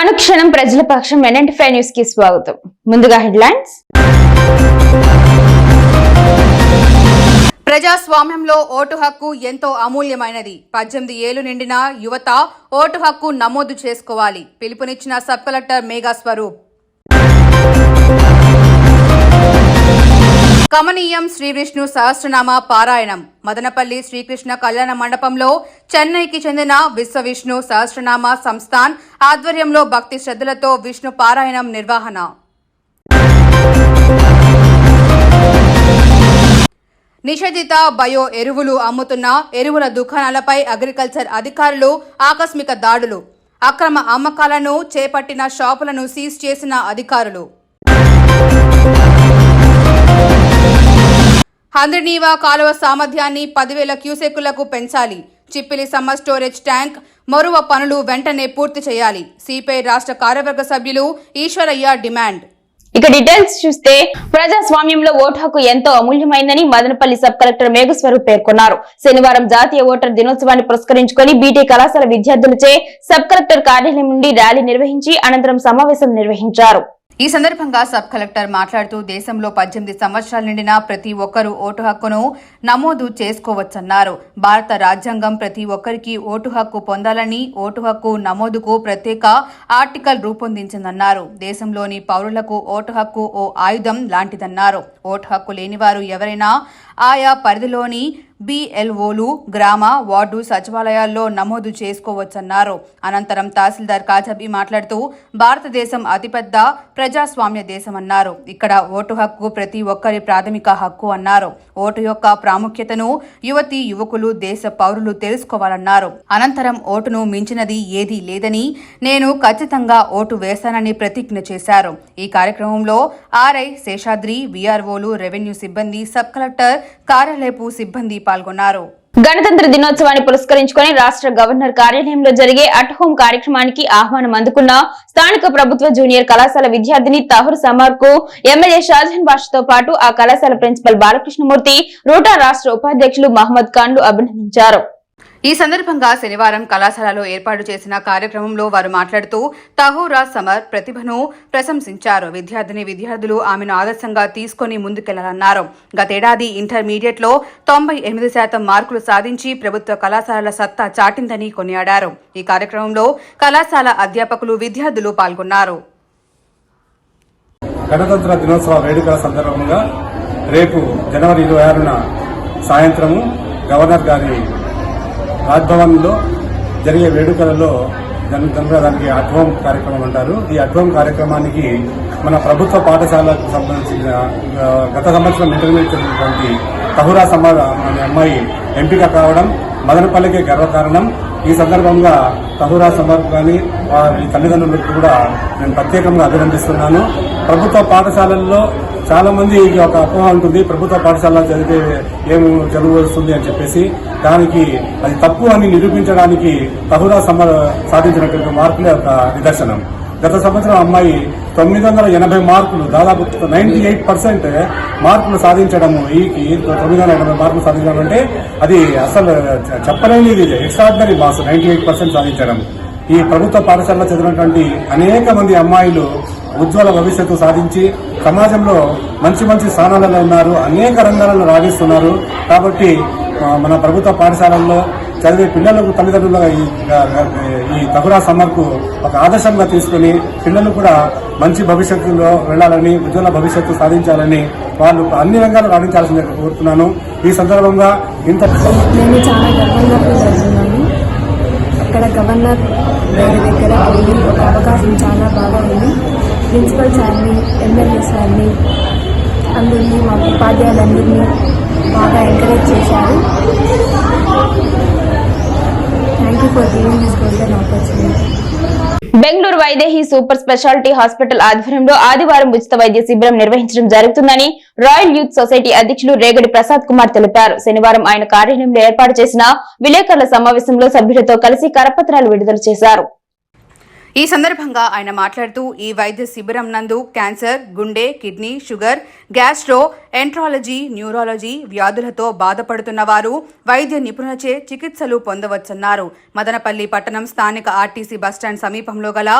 అనుక్షణం ప్రజల పక్షం ఎన్ఎంటిఫై న్యూస్కి స్వాగతం. ముందుగా హెడ్లైన్స్. ప్రజాస్వామ్యంలో ఓటు హక్కు ఎంతో అమూల్యమైనది. పద్దెనిమిది ఏళ్ళు నిండిన యువత ఓటు హక్కు నమోదు చేసుకోవాలి. పిలుపునిచ్చిన సబ్ కలెక్టర్ మేఘా స్వరూప్ కమనీయం శ్రీ విష్ణు సహస్రనామ పారాయణం. మదనపల్లి శ్రీకృష్ణ కళ్యాణ మండపంలో చెన్నైకి చెందిన విశ్వ విష్ణు సహస్రనామ సంస్థాన్ ఆధ్వర్యంలో భక్తి శ్రద్ధలతో విష్ణు పారాయణం నిర్వహణ. నిషేధిత బయో ఎరువులు అమ్ముతున్న ఎరువుల దుకాణాలపై అగ్రికల్చర్ అధికారులు ఆకస్మిక దాడులు. అక్రమ అమ్మకాలను చేపట్టిన షాపులను సీజ్ చేసిన అధికారులు. హంద్రినీవా కాలువ సామర్థ్యాన్ని పదివేల క్యూసెక్కులకు పెంచాలి. చిప్పిలి సమ్మర్ స్టోరేజ్ ట్యాంక్ మరువ పనులు వెంటనే పూర్తి చేయాలి. సిపిఐ రాష్ట్ర కార్యవర్గ సభ్యులు ఈశ్వరయ్య డిమాండ్. ఇక డీటెయిల్స్ చూస్తే ప్రజాస్వామ్యంలో ఓటు హక్కు ఎంతో అమూల్యమైందని మదనపల్లి సబ్ కలెక్టర్ మేఘస్వరూప్ పేర్కొన్నారు. శనివారం జాతీయ ఓటర్ దినోత్సవాన్ని పురస్కరించుకొని బీటీ కళాశాల విద్యార్థులచే సబ్ కలెక్టర్ కార్యాలయం నుండి ర్యాలీ నిర్వహించి అనంతరం సమావేశం నిర్వహించారు. ఈ సందర్భంగా సబ్ కలెక్టర్ మాట్లాడుతూ దేశంలో పద్దెనిమిది సంవత్సరాల నిండిన ప్రతి ఒక్కరూ ఓటు హక్కును నమోదు చేసుకోవచ్చన్నారు. భారత రాజ్యాంగం ప్రతి ఒక్కరికి ఓటు హక్కు పొందాలని ఓటు హక్కు నమోదుకు ప్రత్యేక ఆర్టికల్ రూపొందించిందన్నారు. దేశంలోని పౌరులకు ఓటు హక్కు ఓ ఆయుధం లాంటిదన్నారు. ఓటు హక్కు లేనివారు ఎవరైనా ఆయా పరిధిలోని బిఎల్ఓలు గ్రామ వార్డు సచివాలయాల్లో నమోదు చేసుకోవచ్చన్నారు. అనంతరం తహసీల్దార్ కాజబీ మాట్లాడుతూ భారతదేశం అతిపెద్ద ప్రజాస్వామ్య దేశమన్నారు. ఇక్కడ ఓటు హక్కు ప్రతి ఒక్కరి ప్రాథమిక హక్కు అన్నారు. ఓటు యొక్క ప్రాముఖ్యతను యువతి యువకులు దేశ పౌరులు తెలుసుకోవాలన్నారు. అనంతరం ఓటును మించినది ఏదీ లేదని నేను ఖచ్చితంగా ఓటు వేస్తానని ప్రతిజ్ఞ చేశారు. ఈ కార్యక్రమంలో ఆర్ఐ శేషాద్రి వీఆర్ఓలు రెవెన్యూ సిబ్బంది సబ్ కలెక్టర్ కార్యాలయపు సిబ్బంది పాల్గొన్నారు. గణతంత్ర దినోత్సవాన్ని పురస్కరించుకొని రాష్ట్ర గవర్నర్ కార్యాలయంలో జరిగే అట్ హోం కార్యక్రమానికి ఆహ్వానం అందుకున్న స్థానిక ప్రభుత్వ జూనియర్ కళాశాల విద్యార్థిని తహుర్ సమార్కు ఎమ్మెల్యే షాజహాన్ బాషతో పాటు ఆ కళాశాల ప్రిన్సిపల్ బాలకృష్ణమూర్తి రూటా రాష్ట్ర ఉపాధ్యక్షులు మహమ్మద్ ఖాన్లు అభినందించారు. ఈ సందర్భంగా శనివారం కళాశాలలో ఏర్పాటు చేసిన కార్యక్రమంలో వారు మాట్లాడుతూ తహోరా సమర్ ప్రతిభను ప్రశంసించారు. విద్యార్థిని విద్యార్థులు ఆమెను ఆదర్శంగా తీసుకుని ముందుకెళ్ళాలన్నారు. గతేడాది ఇంటర్మీడియట్లో తొంభై ఎనిమిది శాతం మార్కులు సాధించి ప్రభుత్వ కళాశాలల సత్తా చాటిందని కొనియాడారు. ఈ కార్యక్రమంలో కళాశాల అధ్యాపకులు విద్యార్థులు పాల్గొన్నారు. గణతంత్ర దినోత్సవ వేడుకల సందర్భంగా రేపు జనవరి ఇరవై ఆరున సాయంత్రము గవర్నర్ గారి రాజ్భవన్లో జరిగే వేడుకలలో గణతంత్ర దానికి అడ్వం కార్యక్రమం అంటారు. ఈ అడ్వం కార్యక్రమానికి మన ప్రభుత్వ పాఠశాలకు సంబంధించిన గత సంవత్సరం ఇంటర్మీడియట్ చదివినటువంటి తహురా సమాజ్ అనే అమ్మాయి ఎంపిక కావడం మదనపల్లికి గర్వకారణం. ఈ సందర్భంగా తహురా సమర్ కానీ వారి తల్లిదండ్రులకు కూడా నేను ప్రత్యేకంగా అభినందిస్తున్నాను. ప్రభుత్వ పాఠశాలల్లో చాలా మంది ఒక అపోహ ఉంటుంది. ప్రభుత్వ పాఠశాలలో చదివితే ఏం చదువు వస్తుంది అని చెప్పేసి దానికి అది తప్పు అని నిరూపించడానికి తహురా సమ సాధించినటువంటి మార్కులే ఒక నిదర్శనం. గత సంవత్సరం అమ్మాయి తొమ్మిది వందల ఎనభై మార్కులు దాదాపు నైన్టీ ఎయిట్ పర్సెంట్ మార్కులు సాధించడము ఈ తొమ్మిది వందల ఎనభై మార్కులు సాధించడం అంటే అది అసలు చెప్పలేనిది extraordinary marks ninety eight percent సాధించడం. ఈ ప్రభుత్వ పాఠశాలలో చదివినటువంటి అనేక మంది అమ్మాయిలు ఉజ్వల భవిష్యత్తు సాధించి సమాజంలో మంచి మంచి స్థానాలలో ఉన్నారు అనేక రంగాలలో రాణిస్తున్నారు. కాబట్టి మన ప్రభుత్వ పాఠశాలల్లో చదివే పిల్లలకు తల్లిదండ్రులుగా ఈ ఈ తగురా సమ్మర్కు ఒక ఆదర్శంగా తీసుకుని పిల్లలు కూడా మంచి భవిష్యత్తులో వెళ్ళాలని ఉజ్వల భవిష్యత్తు సాధించాలని వాళ్ళు అన్ని రంగాలు రాణించాల్సిందే కోరుతున్నాను. ఈ సందర్భంగా ఇంత నేను చాలా గర్వంగా అక్కడ గవర్నర్ గారి దగ్గర ఒక అవకాశం చాలా బాగా ఉంది. ప్రిన్సిపల్ సార్ని ఎమ్మెల్యే సార్ని అందరినీ మా ఉపాధ్యాయులందరినీ బాగా ఎంకరేజ్ చేశారు. Thank you for giving this golden opportunity Bengaluru Vaidehi super speciality hospital ఆధ్వర్యంలో ఆదివారం ఉచిత వైద్య శిబిరం నిర్వహించడం జరుగుతుందని రాయల్ యూత్ సొసైటీ అధ్యక్షులు రేగడి ప్రసాద్ కుమార్ తెలిపారు. శనివారం ఆయన కార్యాలయంలో ఏర్పాటు చేసిన విలేకరుల సమావేశంలో సభ్యులతో కలిసి కరపత్రాలు విడుదల చేశారు. ఈ సందర్భంగా ఆయన మాట్లాడుతూ ఈ వైద్య శిబిరం నందు క్యాన్సర్ గుండె kidney sugar gastroenterology neurology వ్యాధులతో బాధపడుతున్న వారు వైద్య నిపుణులచే చికిత్సలు పొందవచ్చన్నారు. మదనపల్లి పట్టణం స్థానిక ఆర్టీసీ బస్టాండ్ సమీపంలో గల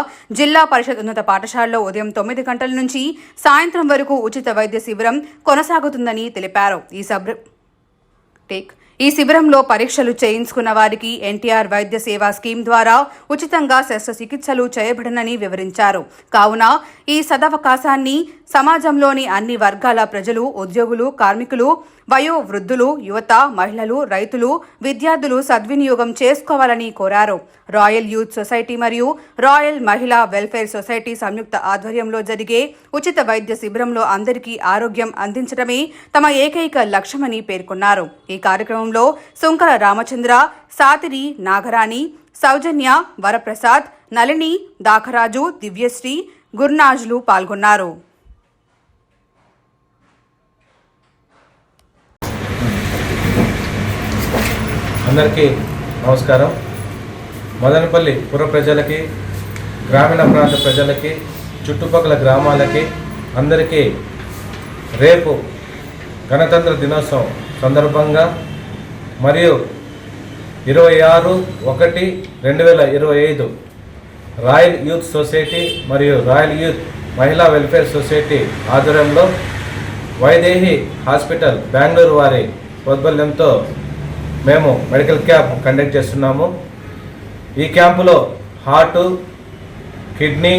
జిల్లా పరిషత్ ఉన్నత పాఠశాలలో ఉదయం తొమ్మిది గంటల నుంచి సాయంత్రం వరకు ఉచిత వైద్య శిబిరం కొనసాగుతుందని తెలిపారు. ఈ సబ్ర టేక్ ఈ శిబిరంలో పరీక్షలు చేయించుకున్న వారికి ఎన్టీఆర్ వైద్య సేవా స్కీమ్ ద్వారా ఉచితంగా శస్త్రచికిత్సలు చేయబడనని వివరించారు. కావున ఈ సదవకాశాన్ని సమాజంలోని అన్ని వర్గాల ప్రజలు ఉద్యోగులు కార్మికులు వయో వృద్ధులు యువత మహిళలు రైతులు విద్యార్థులు సద్వినియోగం చేసుకోవాలని కోరారు. రాయల్ యూత్ సొసైటీ మరియు రాయల్ మహిళా వెల్ఫేర్ సొసైటీ సంయుక్త ఆధ్వర్యంలో జరిగే ఉచిత వైద్య శిబిరంలో అందరికీ ఆరోగ్యం అందించడమే తమ ఏకైక లక్ష్యమని పేర్కొన్నారు. ఈ కార్యక్రమంలో సుంకర రామచంద్ర సాతిరి నాగరాణి సౌజన్య వరప్రసాద్ నళిని దాఖరాజు దివ్యశ్రీ గుర్నాజ్లు పాల్గొన్నారు. అందరికీ నమస్కారం. మదనపల్లి పుర ప్రజలకి గ్రామీణ ప్రాంత ప్రజలకి చుట్టుపక్కల గ్రామాలకి అందరికీ రేపు గణతంత్ర దినోత్సవం సందర్భంగా మరియు ఇరవై ఆరు ఒకటి రెండు వేల ఇరవై ఐదు రాయల్ యూత్ సొసైటీ మరియు రాయల్ యూత్ మహిళా వెల్ఫేర్ సొసైటీ ఆధ్వర్యంలో వైదేహి హాస్పిటల్ బెంగళూరు వారి ప్రోద్బల్యంతో మేము మెడికల్ క్యాంప్ కండక్ట్ చేస్తున్నాము. ఈ క్యాంపులో heart kidney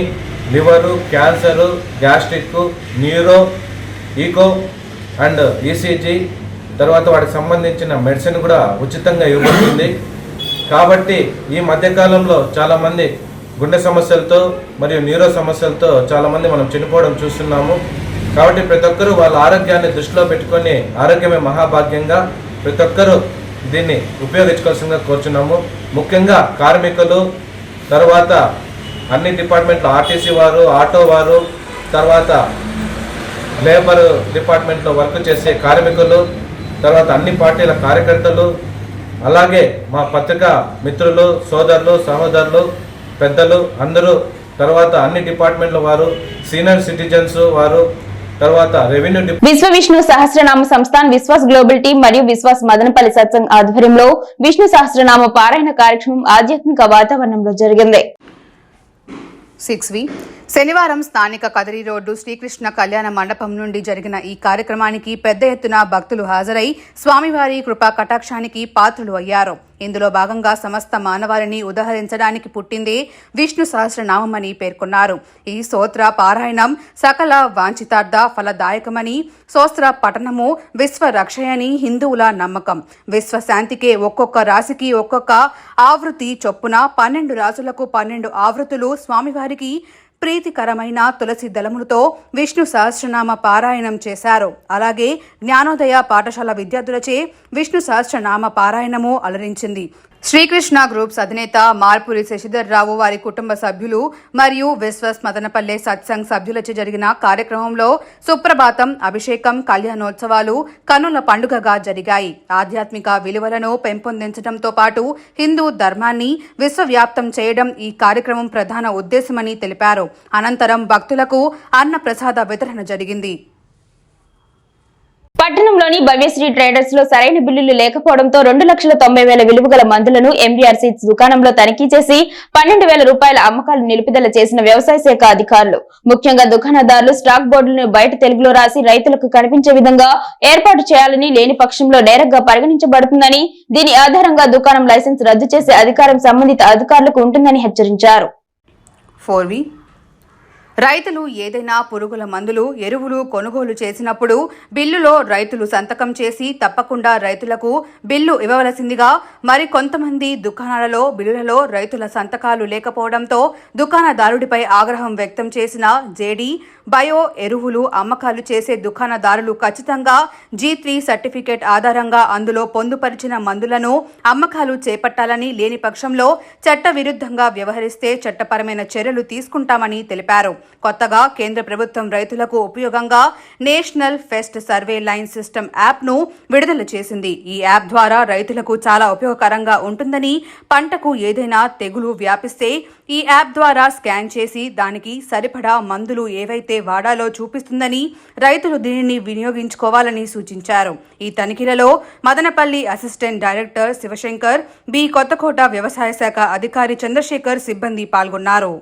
liver cancer gastric neuro echo and ECG తర్వాత వాటికి సంబంధించిన మెడిసిన్ కూడా ఉచితంగా ఇవ్వబడుతుంది. కాబట్టి ఈ మధ్యకాలంలో చాలామంది గుండె సమస్యలతో మరియు న్యూరో సమస్యలతో చాలామంది మనం చనిపోవడం చూస్తున్నాము. కాబట్టి ప్రతి ఒక్కరూ వాళ్ళ ఆరోగ్యాన్ని దృష్టిలో పెట్టుకొని ఆరోగ్యమే మహాభాగ్యంగా ప్రతి ఒక్కరూ దీన్ని ఉపయోగించుకోవాల్సిందిగా కోరుచున్నాము. ముఖ్యంగా కార్మికులు తర్వాత అన్ని డిపార్ట్మెంట్లు ఆర్టీసీ వారు ఆటో వారు తర్వాత లేబర్ డిపార్ట్మెంట్లో వర్క్ చేసే కార్మికులు తర్వాత అన్ని పార్టీల కార్యకర్తలు అలాగే మా పత్రికా మిత్రులు సోదరులు సహోదరులు పెద్దలు అందరూ తర్వాత అన్ని డిపార్ట్మెంట్ల వారు సీనియర్ సిటిజన్స్ వారు తర్వాత revenue Vishwa Vishnu Sahasranama Sansthan Viswas global team మరియు విశ్వాస్ మదనపల్లి సత్సంగ్ ఆధ్వర్యంలో విష్ణు సహస్రనామ పారాయణ కార్యక్రమం ఆధ్యాత్మిక వాతావరణంలో జరిగింది. సిక్స్ వి శనివారం స్థానిక కదిరి రోడ్డు శ్రీకృష్ణ కళ్యాణ మండపం నుండి జరిగిన ఈ కార్యక్రమానికి పెద్ద ఎత్తున భక్తులు హాజరై స్వామివారి కృపా కటాక్షానికి పాత్రులు అయ్యారు. ఇందులో భాగంగా సమస్త మానవాళిని ఉదహరించడానికి పుట్టిందే విష్ణు సహస్రనామమని పేర్కొన్నారు. ఈ సోత్ర పారాయణం సకల వాంఛితార్థ ఫలదాయకమని సోస్త్ర పఠనము విశ్వ రక్షయని హిందువుల నమ్మకం. విశ్వశాంతికే ఒక్కొక్క రాశికి ఒక్కొక్క ఆవృత్తి చొప్పున పన్నెండు రాసులకు పన్నెండు ఆవృత్తులు స్వామివారికి ప్రీతికరమైన తులసి దళములతో విష్ణు సహస్రనామ పారాయణం చేశారు. అలాగే జ్ఞానోదయ పాఠశాల విద్యార్థులచే విష్ణు సహస్రనామ పారాయణము అలరించింది. శ్రీకృష్ణ గ్రూప్స్ అధినేత మార్పురి శశిధర్ రావు వారి కుటుంబ సభ్యులు మరియు విశ్వస్ మదనపల్లె సత్సంగ్ సభ్యులచే జరిగిన కార్యక్రమంలో సుప్రభాతం అభిషేకం కళ్యాణోత్సవాలు కనుల పండుగగా జరిగాయి. ఆధ్యాత్మిక విలువలను పెంపొందించడంతో పాటు హిందూ ధర్మాన్ని విశ్వవ్యాప్తం చేయడం ఈ కార్యక్రమం ప్రధాన ఉద్దేశమని తెలిపారు. అనంతరం భక్తులకు అన్న ప్రసాద వితరణ జరిగింది. పట్టణంలోని భవ్యశ్రీ ట్రేడర్స్లో సరైన బిల్లులు లేకపోవడంతో రెండు లక్షల తొంభై వేల విలువ గల మందులను ఎంబీఆర్ సీడ్స్ దుకాణంలో తనిఖీ చేసి పన్నెండు వేల రూపాయల అమ్మకాలు నిలుపుదల చేసిన వ్యవసాయ శాఖ అధికారులు. ముఖ్యంగా దుకాణదారులు స్టాక్ బోర్డులను బయట తెలుగులో రాసి రైతులకు కనిపించే విధంగా ఏర్పాటు చేయాలని లేని పక్షంలో నేరంగా పరిగణించబడుతుందని దీని ఆధారంగా దుకాణం లైసెన్స్ రద్దు చేసే అధికారం సంబంధిత అధికారులకు ఉంటుందని హెచ్చరించారు. రైతులు ఏదైనా పురుగుల మందులు ఎరువులు కొనుగోలు చేసినప్పుడు బిల్లులో రైతులు సంతకం చేసి తప్పకుండా రైతులకు బిల్లు ఇవ్వవలసిందిగా మరి కొంతమంది దుకాణాలలో బిల్లులలో రైతుల సంతకాలు లేకపోవడంతో దుకాణదారుడిపై ఆగ్రహం వ్యక్తం చేసిన జేడీ బయో ఎరువులు అమ్మకాలు చేసే దుకాణదారులు ఖచ్చితంగా జీ త్రీ సర్టిఫికేట్ ఆధారంగా అందులో పొందుపరిచిన మందులను అమ్మకాలు చేపట్టాలని లేని పక్షంలో చట్ట విరుద్ధంగా వ్యవహరిస్తే చట్టపరమైన చర్యలు తీసుకుంటామని తెలిపారు. కొత్తగా కేంద్ర ప్రభుత్వం రైతులకు ఉపయోగంగా national pest surveillance system యాప్ను విడుదల చేసింది. ఈ యాప్ ద్వారా రైతులకు చాలా ఉపయోగకరంగా ఉంటుందని పంటకు ఏదైనా తెగులు వ్యాపిస్తే ఈ యాప్ ద్వారా స్కాన్ చేసి దానికి సరిపడా మందులు ఏవైతే వాడాలో చూపిస్తుందని రైతులు దీనిని వినియోగించుకోవాలని సూచించారు. ఈ తనిఖీలలో Madanapalli assistant director Sivasankar B Kothakota వ్యవసాయ శాఖ అధికారి చంద్రశేఖర్ సిబ్బంది పాల్గొన్నారు.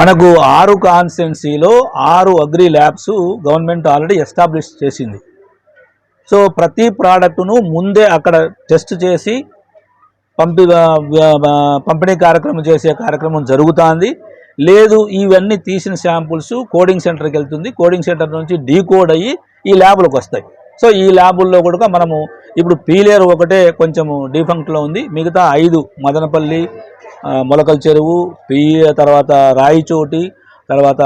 మనకు ఆరు కాన్స్టిట్యున్సీలో ఆరు agri labs government already establish చేసింది. సో ప్రతి ప్రోడక్ట్ను ముందే అక్కడ టెస్ట్ చేసి పంపి పంపిణీ కార్యక్రమం చేసే కార్యక్రమం జరుగుతుంది. లేదు ఇవన్నీ తీసిన శాంపుల్స్ కోడింగ్ సెంటర్కి వెళ్తుంది. కోడింగ్ సెంటర్ నుంచి డీకోడ్ అయ్యి ఈ ల్యాబ్లకు వస్తాయి. సో ఈ ల్యాబుల్లో కూడా మనము ఇప్పుడు పీలేరు ఒకటే కొంచెము డిఫంక్ట్లో ఉంది. మిగతా ఐదు మదనపల్లి మొలకల చెరువు పీ తర్వాత రాయిచోటి తర్వాత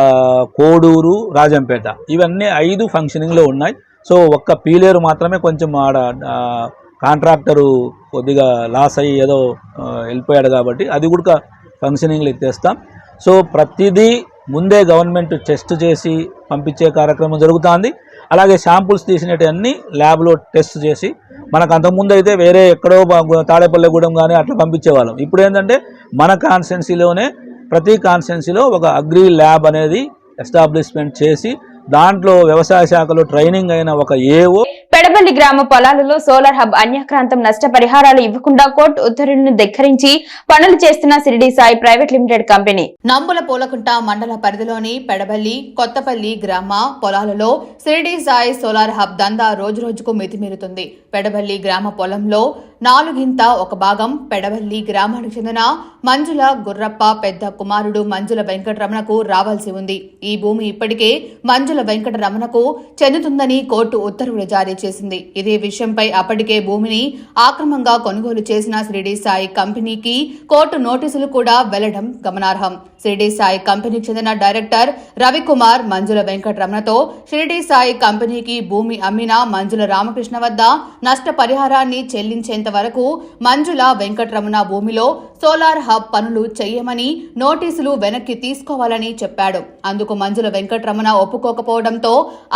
కోడూరు రాజంపేట. ఇవన్నీ ఐదు ఫంక్షనింగ్లో ఉన్నాయి. సో ఒక్క పీలేరు మాత్రమే కొంచెం ఆడ కాంట్రాక్టరు కొద్దిగా లాస్ అయ్యి ఏదో వెళ్ళిపోయాడు కాబట్టి అది కూడా ఫంక్షనింగ్లో ఎత్తేస్తాం సో ప్రతిదీ ముందే గవర్నమెంట్ టెస్ట్ చేసి పంపించే కార్యక్రమం జరుగుతుంది. అలాగే శాంపుల్స్ తీసినవన్నీ ల్యాబ్లో టెస్ట్ చేసి మనకు అంతకుముందు అయితే వేరే ఎక్కడో బా- తాడేపల్లిగూడెం కానీ అట్లా పంపించేవాళ్ళం. ఇప్పుడు ఏంటంటే మన కాన్స్టెన్సీలోనే ప్రతి కాన్స్టెన్సీలో ఒక అగ్రి ల్యాబ్ అనేది ఎస్టాబ్లిష్మెంట్ చేసి దాంట్లో వ్యవసాయ శాఖలో ట్రైనింగ్ అయిన ఒక ఏఓ పెడబల్లి గ్రామ పొలాలలో సోలార్ హబ్ అన్యాక్రాంతం నష్టపరిహారాలు ఇవ్వకుండా కోర్టు ఉత్తర్వులను ధిక్కరించి పనులు చేస్తున్న Shirdi Sai private limited company. Nambula Pulakunta మండల పరిధిలోని పెడబల్లి కొత్తపల్లి గ్రామ పొలాలలో సిరిడి సాయి సోలార్ హబ్ దందా రోజురోజుకు మితిమీరుతుంది. పెడబల్లి గ్రామ పొలంలో నాలుగింత ఒక భాగం పెడవల్లి గ్రామానికి చెందిన మంజుల గుర్రప్ప పెద్ద కుమారుడు మంజుల వెంకటరమణకు రావాల్సి ఉంది. ఈ భూమి ఇప్పటికే మంజుల వెంకటరమణకు చెందుతుందని కోర్టు ఉత్తర్వులు జారీ చేసింది. ఇదే విషయంపై అప్పటికే భూమిని ఆక్రమంగా కొనుగోలు చేసిన షిరిడి సాయి కంపెనీకి కోర్టు నోటీసులు కూడా వెళ్ళడం గమనార్హం. షిరిడి సాయి కంపెనీకి చెందిన డైరెక్టర్ రవికుమార్ మంజుల వెంకటరమణతో షిరిడి సాయి కంపెనీకి భూమి అమ్మిన మంజుల రామకృష్ణ వద్ద నష్టపరిహారాన్ని చెల్లించేంత వరకు మంజుల వెంకటరమణ భూమిలో సోలార్ హబ్ పనులు చేయమని నోటీసులు వెనక్కి తీసుకోవాలని చెప్పాడు. అందుకు మంజుల వెంకటరమణ ఒప్పుకోకపోవడంతో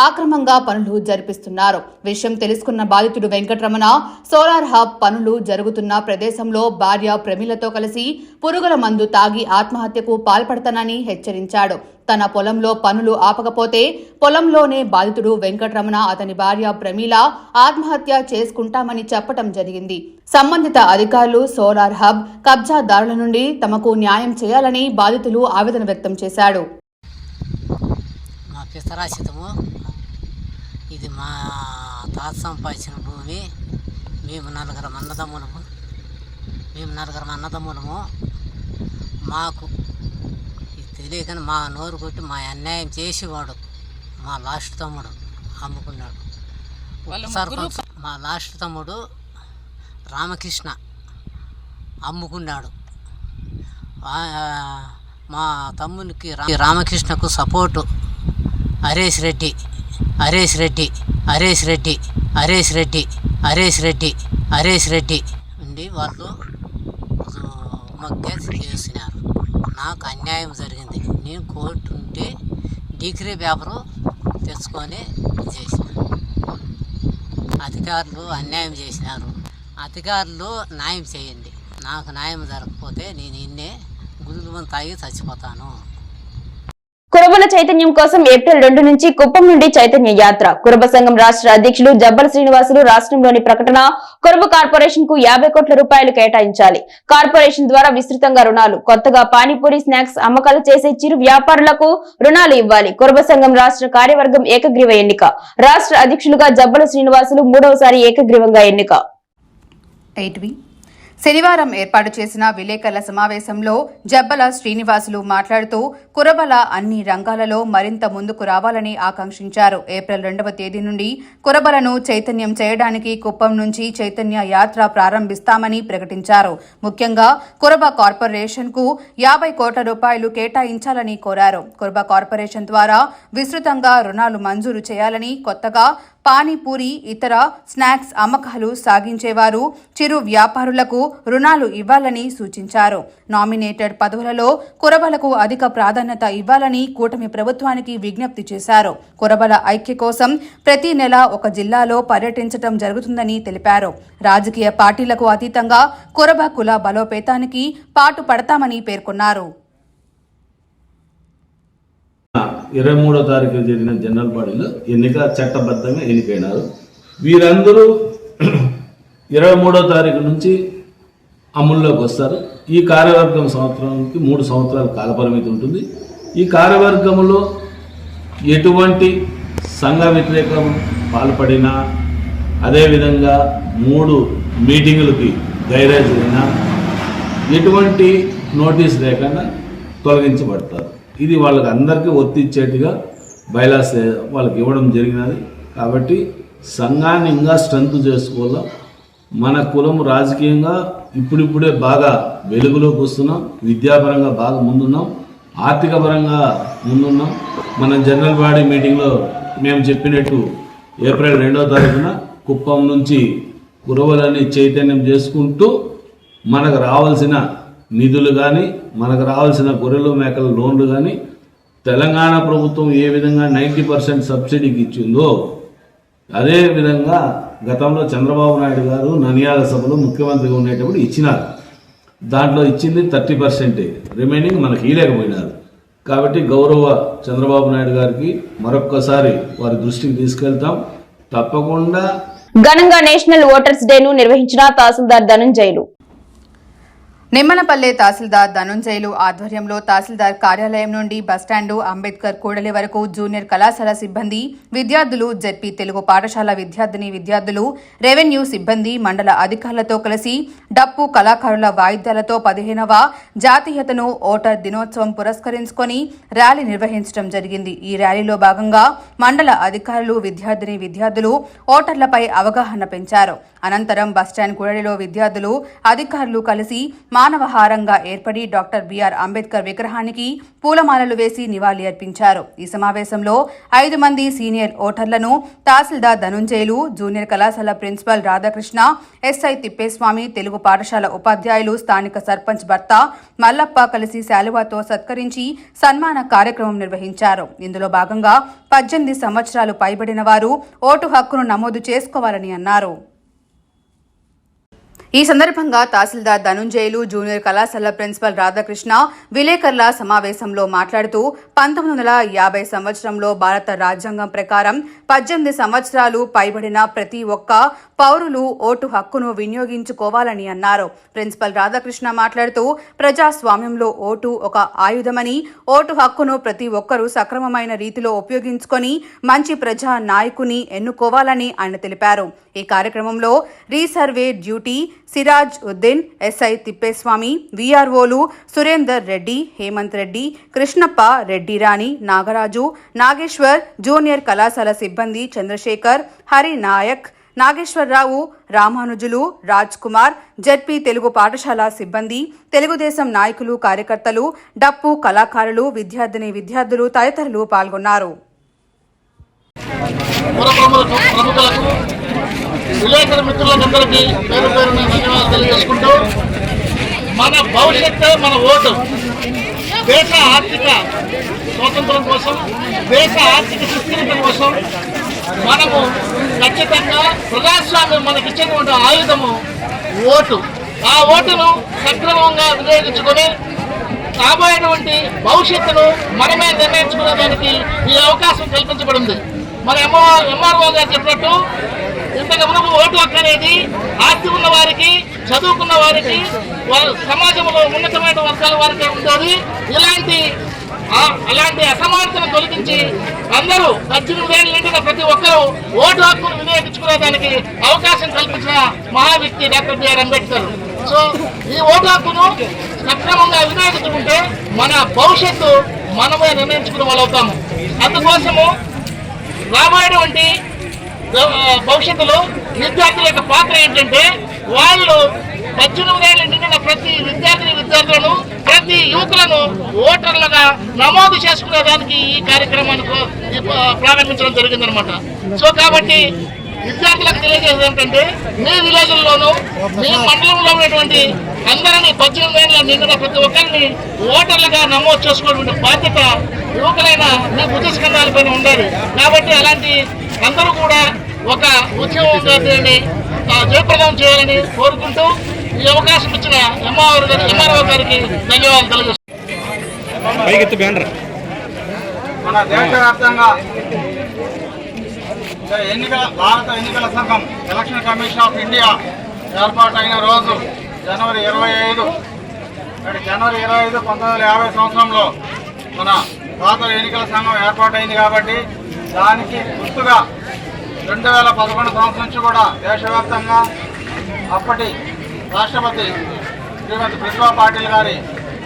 ఆక్రమంగా పనులు జరిపిస్తున్నారు. విషయం తెలుసుకున్న బాధితుడు వెంకటరమణ సోలార్ హబ్ పనులు జరుగుతున్న ప్రదేశంలో భార్య ప్రమిలతో కలిసి పురుగుల మందు తాగి ఆత్మహత్యకు పాల్పడతానని హెచ్చరించాడు. తన పొలంలో పనులు ఆపకపోతే పొలంలోనే బాధితుడు వెంకటరమణ అతని భార్య ప్రమీల ఆత్మహత్య చేసుకుంటామని చెప్పటం జరిగింది. సంబంధిత అధికారులు సోలార్ హబ్ కబ్జాదారుల నుండి తమకు న్యాయం చేయాలని బాధితులు ఆవేదన వ్యక్తం చేశాడు ఇది మా తాత సంపాదించిన భూమి. మేము నలుగురం అన్నదమ్ములము. మేము నలుగురం అన్నదమ్ములము. మాకు తెలియకని మా నోరు కొట్టి మా అన్యాయం చేసేవాడు మా లాస్ట్ తమ్ముడు అమ్ముకున్నాడు. సర్పంచ్ మా లాస్ట్ తమ్ముడు రామకృష్ణ అమ్ముకున్నాడు. మా తమ్మునికి రామకృష్ణకు సపోర్టు. హరేష్ రెడ్డి హరేష్ రెడ్డి హరేష్ రెడ్డి హరేష్ రెడ్డి హరేష్ రెడ్డి హరేష్ రెడ్డి ఉండి వాళ్ళు మగ్గ చేస్తున్నారు నాకు అన్యాయం జరిగింది. నేను కోర్టు ఉంటే డిగ్రీ పేపరు తెచ్చుకొని చేసిన. అధికారులు అన్యాయం చేసినారు. అధికారులు న్యాయం చేయండి. నాకు న్యాయం జరగకపోతే నేను ఇన్నే గుదులు తాగి చచ్చిపోతాను. కురబల చైతన్యం కోసం ఏప్రిల్ రెండు నుంచి కుప్పం నుండి చైతన్య యాత్ర. కురబ సంఘం రాష్ట్ర అధ్యక్షులు జబ్బల శ్రీనివాసులు రాష్ట్రంలోని ప్రకటన కురబ కార్పొరేషన్కు యాభై కోట్ల రూపాయలు కేటాయించాలి. కార్పొరేషన్ ద్వారా విస్తృతంగా రుణాలు కొత్తగా పానీపూరి స్నాక్స్ అమ్మకాలు చేసే చిరు వ్యాపారులకు రుణాలు ఇవ్వాలి. కురబ సంఘం రాష్ట్ర కార్యవర్గం ఏకగ్రీవ ఎన్నిక. రాష్ట్ర అధ్యక్షులుగా జబ్బల శ్రీనివాసులు మూడవసారి ఏకగ్రీవంగా ఎన్నిక. శనివారం ఏర్పాటు చేసిన విలేకరుల సమావేశంలో జబ్బల శ్రీనివాసులు మాట్లాడుతూ కురబల అన్ని రంగాలలో మరింత ముందుకు రావాలని ఆకాంక్షించారు. ఏప్రిల్ రెండవ తేదీ నుండి కురబలను చైతన్యం చేయడానికి కుప్పం నుంచి చైతన్య యాత్ర ప్రారంభిస్తామని ప్రకటించారు. ముఖ్యంగా కురబ కార్పొరేషన్కు యాభై కోట్ల రూపాయలు కేటాయించాలని కోరారు. కురబ కార్పొరేషన్ ద్వారా విస్తృతంగా రుణాలు మంజూరు చేయాలని కొత్తగా పానీపూరి ఇతర స్నాక్స్ అమ్మకాలు సాగించేవారు. చిరు వ్యాపారులకు రుణాలు ఇవ్వాలని సూచించారు. నామినేటెడ్ పదవులలో కురబలకు అధిక ప్రాధాన్యత ఇవ్వాలని కూటమి ప్రభుత్వానికి విజ్ఞప్తి చేశారు. కురబల ఐక్య కోసం ప్రతి నెల ఒక జిల్లాలో పర్యటించడం జరుగుతుందని తెలిపారు. రాజకీయ పార్టీలకు అతీతంగా కురబ కుల బలోపేతానికి పాటు పడతామని పేర్కొన్నారు. ఇరవై మూడో తారీఖు జరిగిన జనరల్ బాడీలో ఎన్నిక చట్టబద్ధంగా ఎన్నికైనారు. వీరందరూ ఇరవై మూడో తారీఖు నుంచి అమల్లోకి వస్తారు. ఈ కార్యవర్గం సంవత్సరానికి మూడు సంవత్సరాల కాలపరిమితి ఉంటుంది. ఈ కార్యవర్గంలో ఎటువంటి సంఘ వ్యతిరేకం పాల్పడినా అదేవిధంగా మూడు మీటింగులకి గైరాజైనా ఎటువంటి నోటీస్ లేకుండా తొలగించబడతారు. ఇది వాళ్ళకి అందరికీ ఒత్తిచ్చేట్టుగా బైలాస్ వాళ్ళకి ఇవ్వడం జరిగినది. కాబట్టి సంఘాన్ని ఇంకా స్ట్రెంత్ చేసుకోవాలా? మన కులం రాజకీయంగా ఇప్పుడిప్పుడే బాగా వెలుగులోకి వస్తున్నాం విద్యాపరంగా బాగా ముందున్నాం ఆర్థిక పరంగా ముందున్నాం. మన జనరల్ బాడీ మీటింగ్లో మేము చెప్పినట్టు ఏప్రిల్ రెండో తారీఖున కుప్పం నుంచి కురవలని చైతన్యం చేసుకుంటూ మనకు రావాల్సిన నిధులు కానీ మనకు రావాల్సిన గొర్రెలు మేకల లోన్లు కానీ తెలంగాణ ప్రభుత్వం ఏ విధంగా నైంటీ పర్సెంట్ సబ్సిడీకి ఇచ్చిందో అదే విధంగా గతంలో చంద్రబాబు నాయుడు గారు ననియాల సభలో ముఖ్యమంత్రిగా ఉండేటప్పుడు ఇచ్చినారు. దాంట్లో ఇచ్చింది థర్టీ పర్సెంటే. రిమైనింగ్ మనకి ఇవ్వలేకపోయినారు కాబట్టి గౌరవ చంద్రబాబు నాయుడు గారికి మరొక్కసారి వారి దృష్టికి తీసుకెళ్తాం. తప్పకుండా ఘనంగా నేషనల్ ఓటర్స్ డే ను నిర్వహించిన తహసీల్దార్ ధనంజయులు. నిమ్మలపల్లె తహసీల్దార్ ధనుంజయులు ఆధ్వర్యంలో తహసీల్దార్ కార్యాలయం నుండి బస్టాండు అంబేద్కర్ కూడలి వరకు జూనియర్ కళాశాల సిబ్బంది విద్యార్థులు జెడ్పీ తెలుగు పాఠశాల విద్యార్థిని విద్యార్థులు రెవెన్యూ సిబ్బంది మండల అధికారులతో కలిసి డప్పు కళాకారుల వాయిద్యాలతో పదిహేనవ జాతీయతను ఓటర్ దినోత్సవం పురస్కరించుకొని ర్యాలీ నిర్వహించడం జరిగింది. ఈ ర్యాలీలో భాగంగా మండల అధికారులు విద్యార్థిని విద్యార్థులు ఓటర్లపై అవగాహన పెంచారు. అనంతరం బస్టాండ్ కూడలిలో విద్యార్థులు అధికారులు కలిసి మానవహారంగా ఏర్పడి డాక్టర్ బిఆర్ అంబేద్కర్ విగ్రహానికి పూలమాలలు వేసి నివాళి అర్పించారు. ఈ సమావేశంలో ఐదు మంది సీనియర్ ఓటర్లను తహసీల్దార్ ధనుంజయులు జూనియర్ కళాశాల ప్రిన్సిపల్ రాధాకృష్ణ ఎస్ఐ తిప్పేస్వామి తెలుగు పాఠశాల ఉపాధ్యాయులు స్థానిక సర్పంచ్ భర్త మల్లప్ప కలిసి శాలువాతో సత్కరించి సన్మాన కార్యక్రమం నిర్వహించారు. ఇందులో భాగంగా పద్దెనిమిది సంవత్సరాలు పైబడిన వారు ఓటు హక్కును నమోదు చేసుకోవాలని అన్నారు. ఈ సందర్భంగా తహసీల్దార్ ధనుంజయులు జూనియర్ కళాశాల ప్రిన్సిపల్ రాధాకృష్ణ విలేకరుల సమావేశంలో మాట్లాడుతూ పంతొమ్మిది వందల యాభై సంవత్సరంలో భారత రాజ్యాంగం ప్రకారం పద్దెనిమిది సంవత్సరాలు పైబడిన ప్రతి ఒక్క పౌరులు ఓటు హక్కును వినియోగించుకోవాలని అన్నారు. ప్రిన్సిపల్ రాధాకృష్ణ మాట్లాడుతూ ప్రజాస్వామ్యంలో ఓటు ఒక ఆయుధమని ఓటు హక్కును ప్రతి ఒక్కరూ సక్రమమైన రీతిలో ఉపయోగించుకొని మంచి ప్రజా నాయకుని ఎన్నుకోవాలని ఆయన తెలిపారు. ఈ కార్యక్రమంలో resurvey duty Siraj Uddin SI Thippeswamy విఆర్ఓలు Surender Reddy Hemanth Reddy Krishnappa Reddy Rani Nagaraju Nageshwar junior కళాశాల సిబ్బంది చంద్రశేఖర్ హరి నాయక్ నాగేశ్వరరావు రామానుజులు రాజ్ కుమార్ జడ్పీ తెలుగు పాఠశాల సిబ్బంది తెలుగుదేశం నాయకులు కార్యకర్తలు డప్పు కళాకారులు విద్యార్థిని విద్యార్థులు తదితరులు పాల్గొన్నారు. పుర ప్రముఖులకు విలేకర మిత్రులందరికీ పేరు పేరున ధన్యవాదాలు తెలియజేసుకుంటూ మన భవిష్యత్తు మన ఓటు దేశ ఆర్థిక స్వాతంత్రం కోసం దేశ ఆర్థిక సుస్థిరత కోసం మనము ఖచ్చితంగా ప్రజాస్వామ్యం మనకిచ్చినటువంటి ఆయుధము ఓటు. ఆ ఓటును సక్రమంగా వినియోగించుకొని రాబోయేటువంటి భవిష్యత్తును మనమే నిర్ణయించుకునే దానికి ఈ అవకాశం కల్పించబడింది. మన ఎంఓ ఎంఆర్ఓ గారు చెప్పినట్టు ఇంతకు మునుపు ఓటు హక్కు అనేది ఆస్తి ఉన్న వారికి చదువుకున్న వారికి సమాజంలో ఉన్నతమైన వర్గాల వారికి ఉంటుంది. ఇలాంటి అలాంటి అసమానతను తొలగించి అందరూ పద్దెనిమిది ఏళ్ళు నిండిన ప్రతి ఒక్కరూ ఓటు హక్కును వినియోగించుకునేదానికి అవకాశం కల్పించిన మహా వ్యక్తి డాక్టర్ బిఆర్ అంబేద్కర్. సో ఈ ఓటు హక్కును సక్రమంగా వినియోగించుకుంటే మన భవిష్యత్తు మనమే నిర్ణయించుకునే వాళ్ళు అవుతాము అందుకోసము రాబోయేటువంటి భవిష్యత్తులో విద్యార్థుల యొక్క పాత్ర ఏంటంటే వాళ్ళు పద్దెనిమిది ఏళ్ళ నిండిన ప్రతి విద్యార్థిని విద్యార్థులను ప్రతి యువకులను ఓటర్లుగా నమోదు చేసుకునేదానికి ఈ కార్యక్రమాన్ని ఈ కార్యక్రమానికి ప్రారంభించడం జరిగిందనమాట సో కాబట్టి విద్యార్థులకు తెలియజేసేది ఏంటంటే మీ విలేజ్లోనూ మీ మండలంలో ఉన్నటువంటి అందరినీ పద్దెనిమిది ఏళ్ళ నిండిన ప్రతి ఒక్కరిని ఓటర్లుగా నమోదు చేసుకోవడం బాధ్యత యువకులైన మీ బుద్ధి స్కంధాలపైన ఉండాలి కాబట్టి అలాంటి అందరూ కూడా ఒక ఉద్యమంగా దీన్ని ఆ, జయప్రదం చేయాలని కోరుకుంటూ ఈ అవకాశం ఇచ్చిన ఎంఆర్ఓ గారి ఎంఆర్ఓ గారికి ధన్యవాదాలు తెలియజేస్తున్నాను. మన దేశవ్యాప్తంగా ఎన్నికల భారత ఎన్నికల సంఘం ఎలక్షన్ కమిషన్ ఆఫ్ ఇండియా ఏర్పాటైన రోజు జనవరి ఇరవై ఐదు. జనవరి ఇరవై ఐదు పంతొమ్మిది వందల యాభై సంవత్సరంలో మన భారత ఎన్నికల సంఘం ఏర్పాటైంది కాబట్టి దానికి గుర్తుగా రెండు వేల పదకొండు సంవత్సరం నుంచి కూడా దేశవ్యాప్తంగా అప్పటి రాష్ట్రపతి శ్రీమతి ప్రతిభా పాటిల్ గారి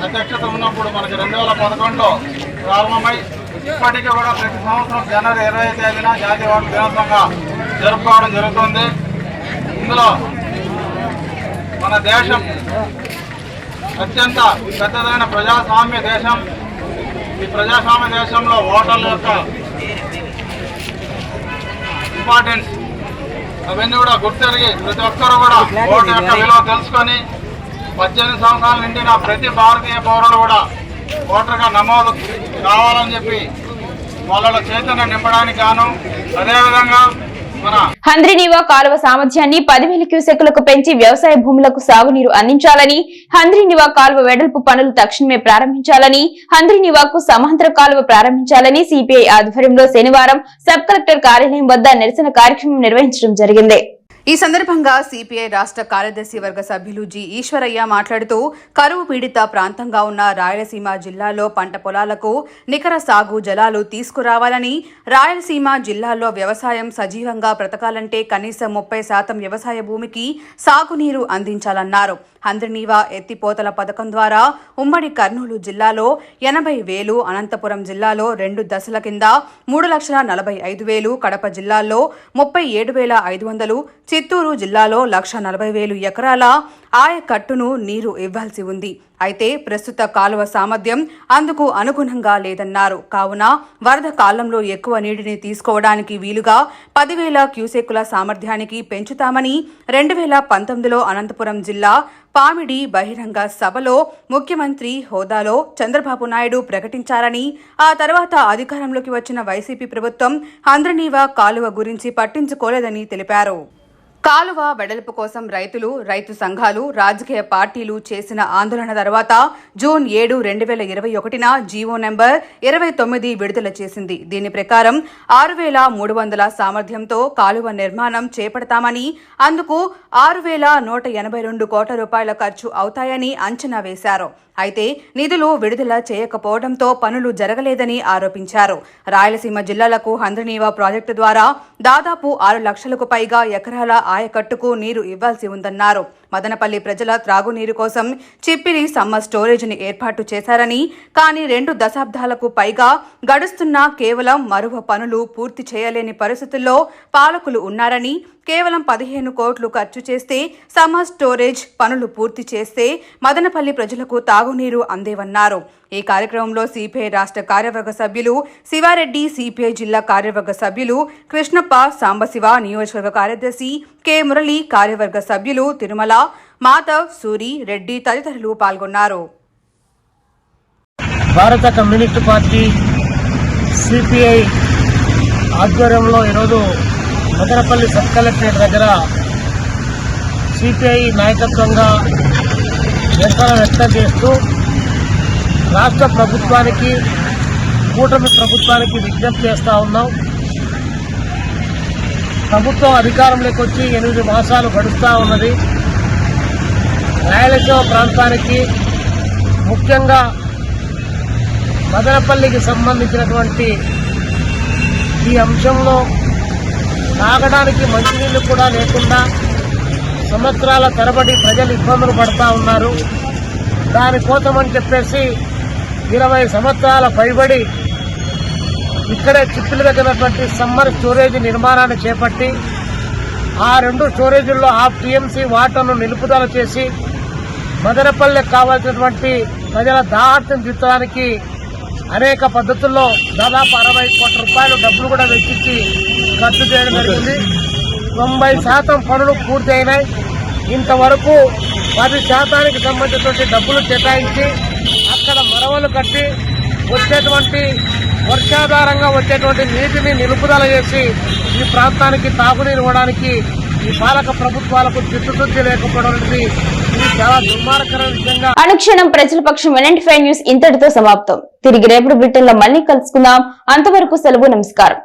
అధ్యక్షత ఉన్నప్పుడు మనకి రెండు వేల పదకొండులో ప్రారంభమై ఇప్పటికీ కూడా ప్రతి సంవత్సరం జనవరి ఇరవై తేదీన జాతీయ ఓటర్ దినోత్సవంగా జరుపుకోవడం జరుగుతుంది. ఇందులో మన దేశం అత్యంత పెద్దదైన ప్రజాస్వామ్య దేశం. ఈ ప్రజాస్వామ్య దేశంలో ఓటర్ల యొక్క ఇంపార్టెన్స్ అవన్నీ కూడా గుర్తెరిగి ప్రతి ఒక్కరూ కూడా ఓటు యొక్క విలువ తెలుసుకొని పద్దెనిమిది సంవత్సరాల నిండిన ప్రతి భారతీయ పౌరుడు కూడా ఓటర్గా నమోదు కావాలని చెప్పి వాళ్ళలో చైతన్యం నింపడానికి గాను అదేవిధంగా హంద్రినీవా కాలువ సామర్థ్యాన్ని పదివేల క్యూసెక్కులకు పెంచి వ్యవసాయ భూములకు సాగునీరు అందించాలని హంద్రినివా కాలువ వెడల్పు పనులు తక్షణమే ప్రారంభించాలని హంద్రినీవాకు సమాంతర కాలువ ప్రారంభించాలని సిపిఐ ఆధ్వర్యంలో శనివారం సబ్ కలెక్టర్ కార్యాలయం వద్ద నిరసన కార్యక్రమం నిర్వహించడం జరిగింది. ఈ సందర్భంగా సిపిఐ రాష్ట్ర కార్యదర్శి వర్గ సభ్యులు జి ఈశ్వరయ్య మాట్లాడుతూ కరువు పీడిత ప్రాంతంగా ఉన్న రాయలసీమ జిల్లాలో పంట పొలాలకు నికర సాగు జలాలు తీసుకురావాలని రాయలసీమ జిల్లాలో వ్యవసాయం సజీవంగా బ్రతకాలంటే కనీసం ముప్పై శాతం వ్యవసాయ భూమికి సాగునీరు అందించాలన్నారు. హంద్రనీవా ఎత్తిపోతల పథకం ద్వారా ఉమ్మడి కర్నూలు జిల్లాలో ఎనభై వేలు అనంతపురం జిల్లాలో రెండు దశల కింద మూడు లక్షల నలభై ఐదు వేలు కడప జిల్లాలో ముప్పై ఏడు వేల ఐదు వందలు చిత్తూరు జిల్లాలో లక్ష నలభై వేలు ఎకరాల ఆయకట్టును నీరు ఇవ్వాల్సి ఉంది. అయితే ప్రస్తుత కాలువ సామర్థ్యం అందుకు అనుగుణంగా లేదన్నారు. కావున వరద కాలంలో ఎక్కువ నీటిని తీసుకోవడానికి వీలుగా పదివేల క్యూసెక్కుల సామర్థ్యానికి పెంచుతామని రెండు వేల పంతొమ్మిదిలో అనంతపురం జిల్లా పామిడి బహిరంగ సభలో ముఖ్యమంత్రి హోదాలో చంద్రబాబు నాయుడు ప్రకటించారని ఆ తర్వాత అధికారంలోకి వచ్చిన వైసీపీ ప్రభుత్వం హంద్రనీవా కాలువ గురించి పట్టించుకోలేదని తెలిపారు. కాలువ వెడల్పు కోసం రైతులు రైతు సంఘాలు రాజకీయ పార్టీలు చేసిన ఆందోళన తర్వాత జూన్ ఏడు రెండు వేల ఇరవై ఒకటిన జీవో నెంబర్ ఇరవై తొమ్మిది విడుదల చేసింది. దీని ప్రకారం ఆరు వేల మూడు వందల సామర్థ్యంతో కాలువ నిర్మాణం చేపడతామని అందుకు ఆరు వేల నూట ఎనభై రెండు కోట్ల రూపాయల ఖర్చు అవుతాయని అంచనా వేశారు. అయితే నిధులు విడుదల చేయకపోవడంతో పనులు జరగలేదని ఆరోపించారు. రాయలసీమ జిల్లాలకు హంద్రనీవా ప్రాజెక్టు ద్వారా దాదాపు ఆరు లక్షలకు పైగా ఎకరాల ఆయకట్టుకు నీరు ఇవ్వాల్సి ఉందన్నారు. మదనపల్లి ప్రజల త్రాగునీరు కోసం చిప్పిలి సమ్మర్ స్టోరేజ్ని ఏర్పాటు చేశారని కానీ రెండు దశాబ్దాలకు పైగా గడుస్తున్నా కేవలం మరువ పనులు పూర్తి చేయలేని పరిస్థితుల్లో పాలకులు ఉన్నారని కేవలం పదిహేను కోట్లు ఖర్చు చేస్తే సమ్మర్ స్టోరేజ్ పనులు పూర్తి చేస్తే మదనపల్లి ప్రజలకు తాగునీరు అందేవన్నారు. ఈ కార్యక్రమంలో సిపిఐ రాష్ట్ర కార్యవర్గ సభ్యులు శివారెడ్డి సిపిఐ జిల్లా కార్యవర్గ సభ్యులు కృష్ణప్ప సాంబశివ నియోజకవర్గ కార్యదర్శి కె. మురళి కార్యవర్గ సభ్యులు తిరుమల మాధవ్ సూరి రెడ్డి తదితరులు పాల్గొన్నారు. భారత కమ్యూనిస్టు పార్టీ సిపిఐ ఆధ్వర్యంలో ఈరోజు మదనపల్లి సబ్ కలెక్టరేట్ దగ్గర సిపిఐ నాయకత్వంగా నిరసన వ్యక్తం చేస్తూ రాష్ట్ర ప్రభుత్వానికి కూటమి ప్రభుత్వానికి విజ్ఞప్తి చేస్తూ ఉన్నాం. ప్రభుత్వం అధికారంలోకి వచ్చి ఎనిమిది మాసాలు గడుస్తూ ఉన్నది. రాయలసీమ ప్రాంతానికి ముఖ్యంగా మదనపల్లికి సంబంధించినటువంటి ఈ అంశంలో తాగడానికి మంచినీళ్ళు కూడా లేకుండా సంవత్సరాల తరబడి ప్రజలు ఇబ్బందులు పడతా ఉన్నారు. దానికోసమని చెప్పేసి ఇరవై సంవత్సరాల పైబడి ఇక్కడే చిక్కులు దగ్గరటువంటి సమ్మర్ స్టోరేజ్ నిర్మాణాన్ని చేపట్టి ఆ రెండు స్టోరేజీల్లో హాఫ్ టీఎంసీ వాటర్ను నిలుపుదల చేసి మదనపల్లెకి కావాల్సినటువంటి ప్రజల దాహార్థం తీర్చడానికి అనేక పద్ధతుల్లో దాదాపు అరవై కోట్ల రూపాయలు డబ్బులు కూడా వెచ్చించి ఖర్చు చేయడం జరిగింది. తొంభై శాతం పనులు పూర్తి అయినాయి ఇంతవరకు పది శాతానికి సంబంధించినటువంటి డబ్బులు కేటాయించి అక్కడ మరవలు కట్టి వచ్చేటువంటి వర్షాధారంగా వచ్చేటువంటి నీటిని నిలుపుదల చేసి ఈ ప్రాంతానికి తాగునీరు ఇవ్వడానికి ఈ పాలక ప్రభుత్వాలకు చిత్తశుద్ధి లేకపోవడం చాలా అనుక్షణం ప్రజల పక్షం వినంటి ఫైవ్ న్యూస్ ఇంతటితో సమాప్తం. తిరిగి రేపటి బ్రిటన్లో మళ్ళీ కలుసుకుందాం. అంతవరకు సెలవు నమస్కారం.